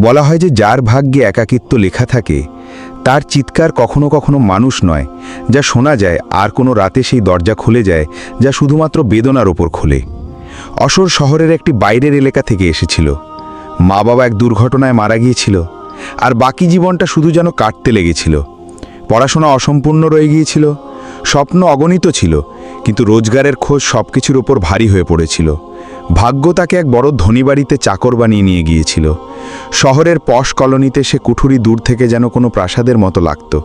বলা হয় যে যার ভাগ্যে একাকিত্ব লেখা থাকে, তার চিৎকার কখনো কখনো মানুষ নয়, যা শোনা যায় আর কোনো রাতে সেই দরজা খুলে যায়, যা শুধুমাত্র বেদনার ওপর খোলে। অসর শহরের একটি বাইরের এলাকা থেকে এসেছিল। মা বাবা এক দুর্ঘটনায় মারা গিয়েছিল, আর বাকি জীবনটা শুধু যেন কাটতে লেগেছিল। পড়াশোনা অসম্পূর্ণ রয়ে গিয়েছিল, স্বপ্ন অগণিত ছিল, কিন্তু রোজগারের খোঁজ সব কিছুর ওপর ভারী হয়ে পড়েছিল। ভাগ্য তাকে এক বড় ধনী বাড়িতে চাকর বানিয়ে নিয়ে গিয়েছিল। শহরের পশ কলোনিতে সে কুঠুরি দূর থেকে যেন কোনো প্রাসাদের মতো লাগত।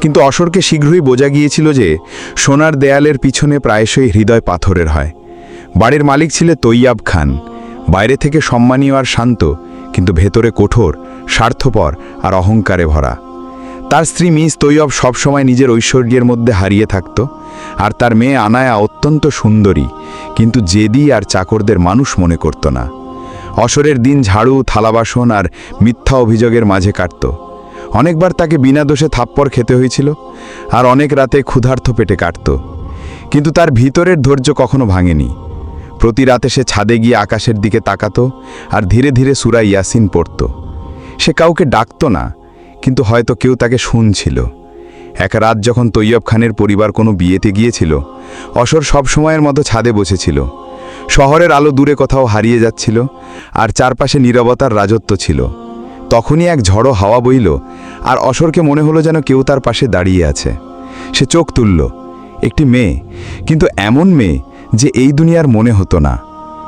কিন্তু অসরকে শীঘ্রই বোঝা গিয়েছিল যে সোনার দেয়ালের পিছনে প্রায়শই হৃদয় পাথরের হয়। বাড়ির মালিক ছিলেন তৈয়াব খান। বাইরে থেকে সম্মানীয় আর শান্ত, কিন্তু ভেতরে কঠোর, স্বার্থপর আর অহংকারে ভরা। তার স্ত্রী মিস তৈয়ব সবসময় নিজের ঐশ্বর্যের মধ্যে হারিয়ে থাকত, আর তার মেয়ে আনায়া অত্যন্ত সুন্দরী, কিন্তু জেদি আর চাকরদের মানুষ মনে করত না। অসরের দিন ঝাড়ু, থালাবাসন আর মিথ্যা অভিযোগের মাঝে কাটত। অনেকবার তাকে বিনা দোষে থাপ্পড় খেতে হয়েছিল, আর অনেক রাতে ক্ষুধার্থ পেটে কাটত। কিন্তু তার ভিতরের ধৈর্য কখনো ভাঙেনি। প্রতি রাতে সে ছাদে গিয়ে আকাশের দিকে তাকাতো, আর ধীরে ধীরে সুরা ইয়াসিন পড়ত। সে কাউকে ডাকত না কিন্তু হয়তো কেউ তাকে শুনছিল। এক রাত যখন তৈয়ব খানের পরিবার কোনো বিয়েতে গিয়েছিল, অসর সব সময়ের মতো ছাদে বসেছিল। শহরের আলো দূরে কোথাও হারিয়ে যাচ্ছিল আর চারপাশে নীরবতার রাজত্ব ছিল। তখনই এক ঝড়ো হাওয়া বইল আর অসরকে মনে হলো যেন কেউ তার পাশে দাঁড়িয়ে আছে। সে চোখ তুলল, একটি মেয়ে, কিন্তু এমন মেয়ে যে এই দুনিয়ার মনে হতো না।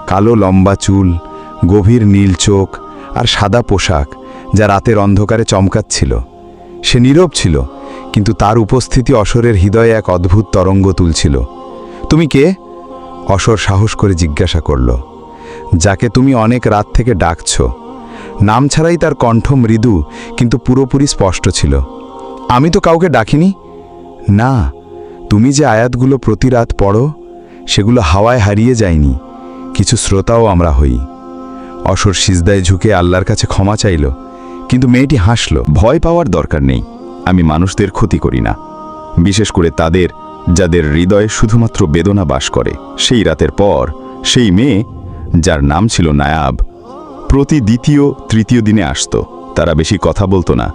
কালো লম্বা চুল, গভীর নীল চোখ আর সাদা পোশাক যা রাতের অন্ধকারে চমকাচ্ছিল। সে নীরব ছিল, কিন্তু তার উপস্থিতি অসরের হৃদয়ে এক অদ্ভুত তরঙ্গ তুলছিল। তুমি কে? অসর সাহস করে জিজ্ঞাসা করল। যাকে তুমি অনেক রাত থেকে ডাকছ। নাম ছাড়াই তার কণ্ঠ মৃদু, কিন্তু পুরোপুরি স্পষ্ট ছিল। আমি তো কাউকে ডাকিনি? না, তুমি যে আয়াতগুলো প্রতি রাত পড়ো, সেগুলো হাওয়ায় হারিয়ে যায়নি। কিছু শ্রোতাও আমরা হই। অসর সিজদায় ঝুঁকে আল্লাহর কাছে ক্ষমা চাইল। কিন্তু মেয়েটি হাসল, ভয় পাওয়ার দরকার নেই, আমি মানুষদের ক্ষতি করি না। বিশেষ করে তাদের, যাদের হৃদয়ে শুধুমাত্র বেদনা বাস করে। সেই রাতের পর, সেই মেয়ে, যার নাম ছিল নায়াব, প্রতি দ্বিতীয়, তৃতীয় দিনে আসত। তারা বেশি কথা বলতো না।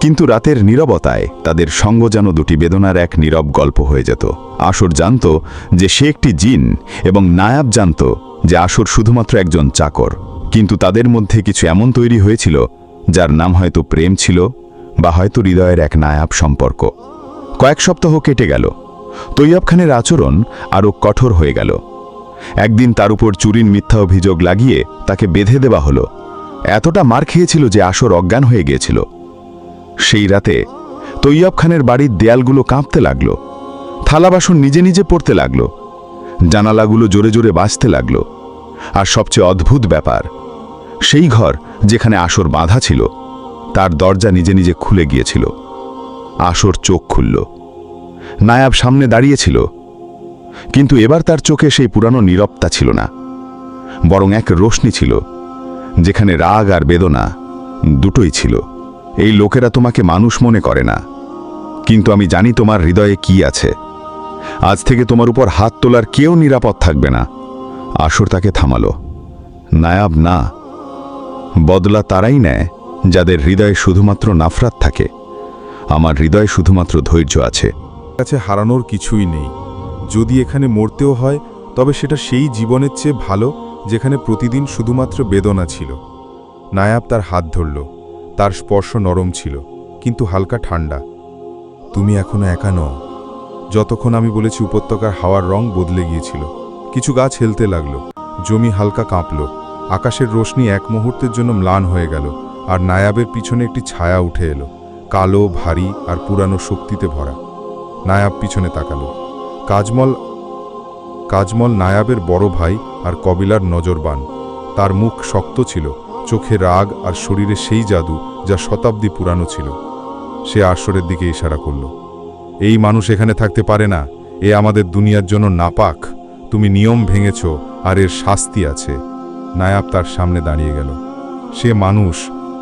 কিন্তু রাতের নীরবতায় তাদের সঙ্গ যেন দুটি বেদনার এক নীরব গল্প হয়ে যেত। আসর জানত যে সে একটি জিন এবং নায়াব জানত যে আসর শুধুমাত্র একজন চাকর। কিন্তু তাদের মধ্যে কিছু এমন তৈরি হয়েছিল যার নাম হয়তো প্রেম ছিল বা হয়তো হৃদয়ের এক নায়াব সম্পর্ক। কয়েক সপ্তাহ কেটে গেল। তৈয়ব খানের আচরণ আরও কঠোর হয়ে গেল। একদিন তার উপর চুরির মিথ্যা অভিযোগ লাগিয়ে তাকে বেঁধে দেওয়া হলো। এতটা মার খেয়েছিল যে আসর অজ্ঞান হয়ে গিয়েছিল। সেই রাতে তৈয়ব খানের বাড়ির দেয়ালগুলো কাঁপতে লাগল। থালা বাসন নিজে নিজে পড়তে লাগল। জানালাগুলো জোরে জোরে বাঁচতে লাগল। আর সবচেয়ে অদ্ভুত ব্যাপার সেই ঘর যেখানে আসর বাঁধা ছিল, তার দরজা নিজে নিজে খুলে গিয়েছিল। আসর চোখ খুলল। নায়াব সামনে দাঁড়িয়েছিল। কিন্তু এবার তার চোখে সেই পুরানো নীরবতা ছিল না, বরং এক রোশনি ছিল, যেখানে রাগ আর বেদনা দুটোই ছিল। এই লোকেরা তোমাকে মানুষ মনে করে না, কিন্তু আমি জানি তোমার হৃদয়ে কি আছে। আজ থেকে তোমার উপর হাত তোলার কেউ নিরাপদ থাকবে না। আসর তাকে থামালো। নায়াব না। বদলা তারাই নেয়, যাদের হৃদয়ে শুধুমাত্র নাফরাত থাকে। আমার হৃদয়ে শুধুমাত্র ধৈর্য আছে। কাছে হারানোর কিছুই নেই। যদি এখানে মরতেও হয়, তবে সেটা সেই জীবনের চেয়ে ভালো, যেখানে প্রতিদিন শুধুমাত্র বেদনা ছিল। নায়াব তার হাত ধরল। তার স্পর্শ নরম ছিল, কিন্তু হালকা ঠান্ডা। তুমি এখনও একা নও। যতক্ষণ আমি বলেছি উপত্যকার হাওয়ার রং বদলে গিয়েছিল। কিছু গাছ হেলতে লাগল। জমি হালকা কাঁপল। আকাশের রোশনি এক মুহূর্তের জন্য ম্লান হয়ে গেল, আর নায়াবের পিছনে একটি ছায়া উঠে এলো, কালো, ভারী আর পুরানো শক্তিতে ভরা। নায়াব পিছনে তাকালো। কাজমল কাজমল নায়াবের বড় ভাই আর কবিলার নজরবান। তার মুখ শক্ত ছিল, চোখে রাগ আর শরীরে সেই জাদু যা শতাব্দী পুরানো ছিল। সে আশ্বরের দিকে ইশারা করল, এই মানুষ এখানে থাকতে পারে না, এ আমাদের দুনিয়ার জন্য নাপাক। তুমি নিয়ম ভেঙেছ আর এর শাস্তি আছে। নায়াব তার সামনে দাঁড়িয়ে গেল। সে মানুষ,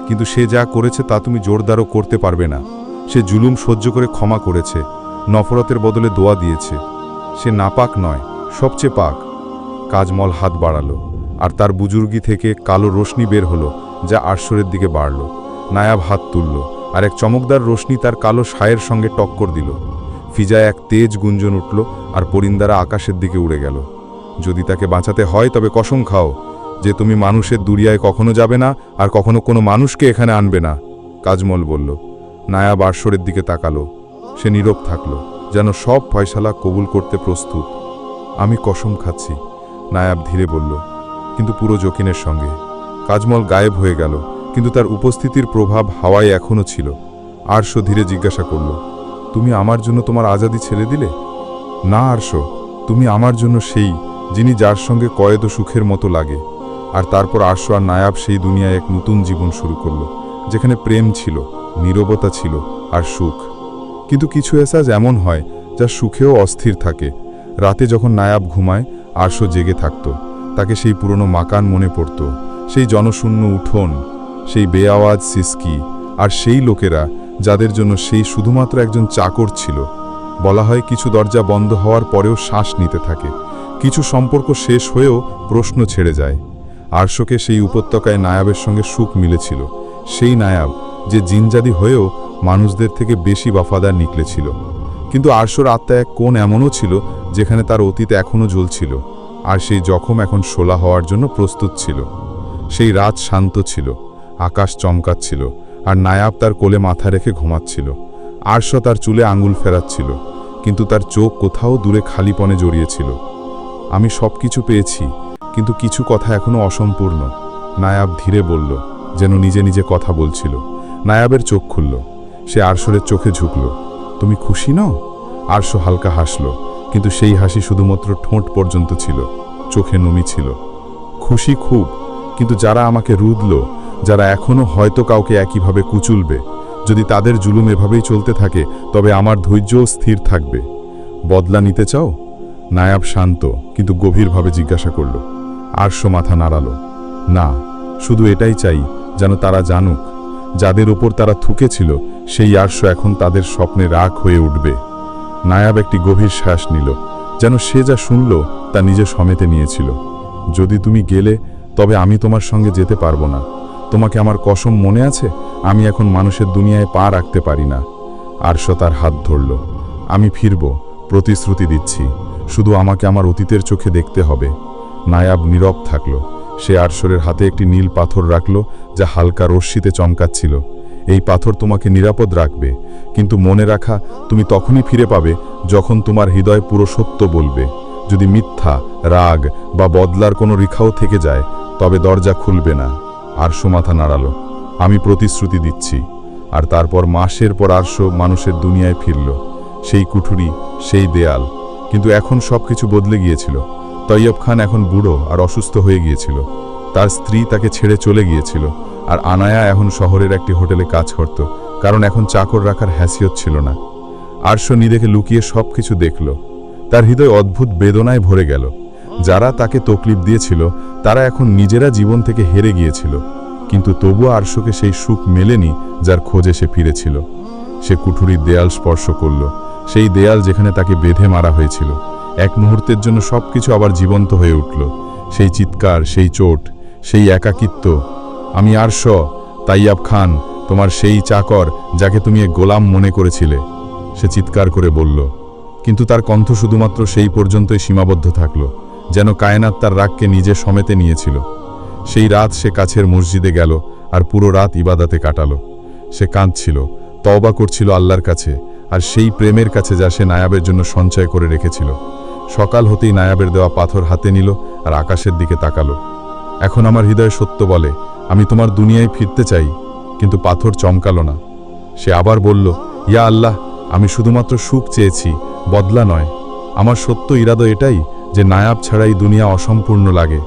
কিন্তু সে যা করেছে তা তুমি জোরদারও করতে পারবে না। সে জুলুম সহ্য করে ক্ষমা করেছে, নফরতের বদলে দোয়া দিয়েছে। সে নাপাক নয়, সবচেয়ে পাক। কাজমল হাত বাড়ালো, আর তার বুজুর্গি থেকে কালো রোশনি বের হলো, যা আরশোরের দিকে বাড়ল। নায়াব হাত তুলল, আর এক চমকদার রোশনি তার কালো সায়ের সঙ্গে টক্কর দিল। ফিজায় এক তেজ গুঞ্জন উঠল, আর পরিন্দারা আকাশের দিকে উড়ে গেল। যদি তাকে বাঁচাতে হয় তবে কসম খাও যে তুমি মানুষের দুরিয়ায় কখনো যাবে না আর কখনো কোনো মানুষকে এখানে আনবে না। কাজমল বলল নায়াব আরশোরের দিকে তাকালো। সে নীরব থাকল, যেন সব ফয়সালা কবুল করতে প্রস্তুত। আমি কসম খাচ্ছি, নায়াব ধীরে বলল, কিন্তু পুরো জকিনের সঙ্গে। কাজমল গায়েব হয়ে গেল, কিন্তু তার উপস্থিতির প্রভাব হাওয়ায় এখনও ছিল। আরশো ধীরে জিজ্ঞাসা করল, তুমি আমার জন্য তোমার আজাদি ছেড়ে দিলে? না, আরশো, তুমি আমার জন্য সেই, যিনি যার সঙ্গে কয়েদ সুখের মতো লাগে। আর তারপর আরশ আর নায়াব সেই দুনিয়ায় এক নতুন জীবন শুরু করল, যেখানে প্রেম ছিল, নীরবতা ছিল আর সুখ। কিন্তু কিছু এসাজ এমন হয় যা সুখেও অস্থির থাকে। রাতে যখন নায়াব ঘুমায়, আরশ জেগে থাকত। তাকে সেই পুরনো মাকান মনে পড়ত, সেই জনশূন্য উঠোন, সেই বেআওয়াজ সিসকি, আর সেই লোকেরা যাদের জন্য সেই শুধুমাত্র একজন চাকর ছিল। বলা হয় কিছু দরজা বন্ধ হওয়ার পরেও শ্বাস নিতে থাকে। কিছু সম্পর্ক শেষ হয়েও প্রশ্ন ছেড়ে যায়। আরশকে সেই উপত্যকায় নায়াবের সঙ্গে সুখ মিলেছিল। সেই নায়াব, যে জিনজাদি হয়েও মানুষদের থেকে বেশি বাফাদার নিকলেছিল কিন্তু আরশোর আত্মা এক কোণ এমনও ছিল, যেখানে তার অতীত এখনও জ্বলছিল, আর সেই জখম এখন শোলা হওয়ার জন্য প্রস্তুত ছিল। সেই রাত শান্ত ছিল, আকাশ চমকাচ্ছিল, আর নায়াব তার কোলে মাথা রেখে ঘুমাচ্ছিল। আরশ তার চুলে আঙুল ফেরাচ্ছিল, কিন্তু তার চোখ কোথাও দূরে খালিপনে জড়িয়েছিল আমি সব কিছু পেয়েছি কিন্তু কিছু কথা এখনও অসম্পূর্ণ। নায়াব ধীরে বলল, যেন নিজে নিজে কথা বলছিল। নায়াবের চোখ খুলল। সে আরশরের চোখে ঝুঁকল। তুমি খুশি নও? আরশো হালকা হাসল, কিন্তু সেই হাসি শুধুমাত্র ঠোঁট পর্যন্ত ছিল। চোখে নমি ছিল। খুশি খুব, কিন্তু যারা আমাকে রুদল, যারা এখনও হয়তো কাউকে একইভাবে কুচুলবে, যদি তাদের জুলুম এভাবেই চলতে থাকে, তবে আমার ধৈর্যও স্থির থাকবে। বদলা নিতে চাও? নায়াব শান্ত, কিন্তু গভীরভাবে জিজ্ঞাসা করল আরশ মাথা নাড়ালো। না, শুধু এটাই চাই, যেন তারা জানুক, যাদের ওপর তারা থুকেছিল, সেই আরশ এখন তাদের স্বপ্নে রাগ হয়ে উঠবে। নায়াব একটি গভীর শ্বাস নিল, যেন সে যা শুনল তা নিজে সমেতে নিয়েছিল। যদি তুমি গেলে, তবে আমি তোমার সঙ্গে যেতে পারব না। তোমাকে আমার কসম মনে আছে? আমি এখন মানুষের দুনিয়ায় পা রাখতে পারি না। আরশ তার হাত ধরল। আমি ফিরব, প্রতিশ্রুতি দিচ্ছি। শুধু আমাকে আমার অতীতের চোখে দেখতে হবে। নায়াব নীরব থাকল। সে আরশোরের হাতে একটি নীল পাথর রাখল, যা হালকা রশ্মিতে চমকাচ্ছিল। এই পাথর তোমাকে নিরাপদ রাখবে, কিন্তু মনে রাখা, তুমি তখনই ফিরে পাবে যখন তোমার হৃদয় পুরো সত্য বলবে। যদি মিথ্যা, রাগ বা বদলার কোনো রেখাও থেকে যায়, তবে দরজা খুলবে না। আরশ মাথা নাড়ালো। আমি প্রতিশ্রুতি দিচ্ছি। আর তারপর মাসের পর আরশ মানুষের দুনিয়ায় ফিরল। সেই কুঠুরি, সেই দেয়াল। কিন্তু এখন সব কিছু বদলে গিয়েছিল। তৈয়ব খান এখন বুড়ো আর অসুস্থ হয়ে গিয়েছিল। তার স্ত্রী তাকে ছেড়ে চলে গিয়েছিল আর আনায়া এখন শহরের একটি হোটেলে কাজ করত, কারণ এখন চাকর রাখার হ্যাসিয়ত ছিল না। আরশ নিদেকে লুকিয়ে সব কিছু দেখল। তার হৃদয় অদ্ভুত বেদনায় ভরে গেল। যারা তাকে তকলিফ দিয়েছিল, তারা এখন নিজেরা জীবন থেকে হেরে গিয়েছিল। কিন্তু তবুও আরশকে সেই সুখ মেলেনি যার খোঁজে সে ফিরেছিল। সে কুঠুরির দেয়াল স্পর্শ করল। সেই দেয়াল যেখানে তাকে বেঁধে মারা হয়েছিল। এক মুহূর্তের জন্য সবকিছু আবার জীবন্ত হয়ে উঠল। সেই চিৎকার, সেই চোট, সেই একাকিত্ব। আমি আরশ তাইয়াব খান, তোমার সেই চাকর যাকে তুমি গোলাম মনে করেছিলে। সে চিৎকার করে বলল, কিন্তু তার কণ্ঠ শুধুমাত্র সেই পর্যন্তই সীমাবদ্ধ থাকল, যেন কায়নাত তার রাগকে নিজে সমেতে নিয়েছিল। সেই রাত সে কাছের মসজিদে গেল আর পুরো রাত ইবাদাতে কাটালো। সে কাঁদছিল, তওবা করছিল আল্লাহর কাছে, আর সেই প্রেমের কাছে যা সে নায়াবের জন্য সঞ্চয় করে রেখেছিল। সকাল হতেই নায়াবের দেওয়া পাথর হাতে নিল আর আকাশের দিকে তাকালো। এখন আমার হৃদয় সত্য বলে, আমি তোমার দুনিয়ায় ফিরতে চাই, কিন্তু পাথর চমকালো না। সে আবার বলল, ইয়া আল্লাহ, আমি শুধুমাত্র সুখ চেয়েছি, বদলা নয়। আমার সত্য ইরাদা এটাই যে নায়াব ছাড়াই দুনিয়া অসম্পূর্ণ লাগে।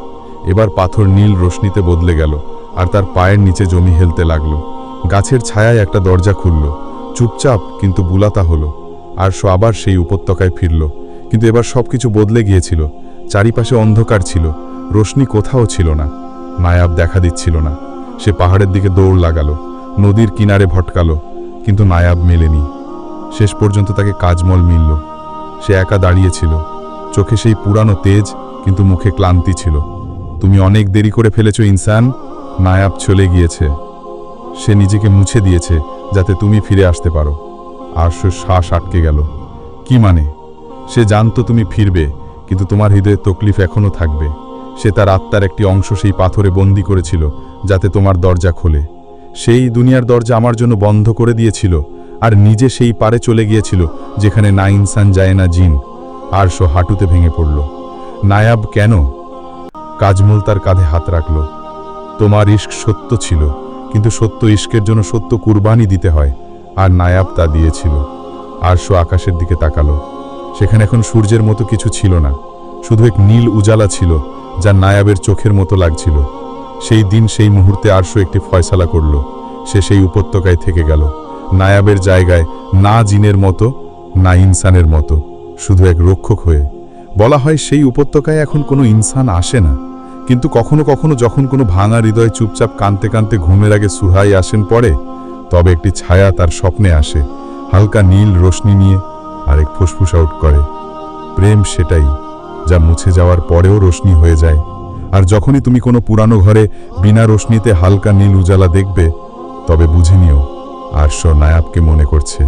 এবার পাথর নীল রশ্মিতে বদলে গেল আর তার পায়ের নিচে জমি হেলতে লাগল। গাছের ছায়ায় একটা দরজা খুলল। চুপচাপ কিন্তু বুলাতা হলো। আরশো আবার সেই উপত্যকায় ফিরল। কিন্তু এবার সবকিছু বদলে গিয়েছিল। চারিপাশে অন্ধকার ছিল। রোশনি কোথাও ছিল না। নায়াব দেখা দিচ্ছিল না। সে পাহাড়ের দিকে দৌড় লাগালো। নদীর কিনারে ভটকালো। কিন্তু নায়াব মেলেনি। শেষ পর্যন্ত তাকে কাজমল মিলল। সে একা দাঁড়িয়েছিল চোখে সেই পুরানো তেজ, কিন্তু মুখে ক্লান্তি ছিল। তুমি অনেক দেরি করে ফেলেছ, ইনসান নায়াব চলে গিয়েছে। সে নিজেকে মুছে দিয়েছে, যাতে তুমি ফিরে আসতে পারো। আরশ শ্বাস আটকে গেল। কি মানে? সে জানতো তুমি ফিরবে, কিন্তু তোমার হৃদয়ে তকলিফ এখনও থাকবে। সে তার আত্মার একটি অংশ সেই পাথরে বন্দি করেছিল, যাতে তোমার দরজা খোলে। সেই দুনিয়ার দরজা আমার জন্য বন্ধ করে দিয়েছিল, আর নিজে সেই পারে চলে গিয়েছিল, যেখানে না ইনসান যায় না জিন আরশো হাঁটুতে ভেঙে পড়ল। নায়াব কেন? কাজমল তার কাঁধে হাত রাখল। তোমার ইস্ক সত্য ছিল, কিন্তু সত্য ইস্কের জন্য সত্য কুরবানি দিতে হয়, আর নায়াব তা দিয়েছিল। আরশো আকাশের দিকে তাকালো। সেখানে এখন সূর্যের মতো কিছু ছিল না। শুধু এক নীল উজালা ছিল, যা নায়াবের চোখের মতো লাগছিল। সেই দিন সেই মুহূর্তে আরশো একটি ফয়সালা করল। সে সেই উপত্যকায় থেকে গেল। নায়াবের জায়গায় না জিনের মতো, না ইনসানের মতো, শুধু এক রক্ষক হয়ে। বলা হয় সেই উপত্যকায় এখন কোনো ইনসান আসে না। কিন্তু কখনো কখনো যখন কোনো ভাঙা হৃদয় চুপচাপ কানতে কানতে ঘুমের আগে সুহাই আসেন পড়ে, তবে একটি ছায়া তার স্বপ্নে আসে, হালকা নীল রোশনি নিয়ে আরেক ফুসফুস আউট করে। প্রেম সেটাই, যা মুছে যাওয়ার পরেও রোশনি হয়ে যায়। আর যখনই তুমি কোনো পুরানো ঘরে বিনা রোশনিতে হালকা নীল উজালা দেখবে, তবে বুঝে নিও, আর নায়াবকে মনে করছে।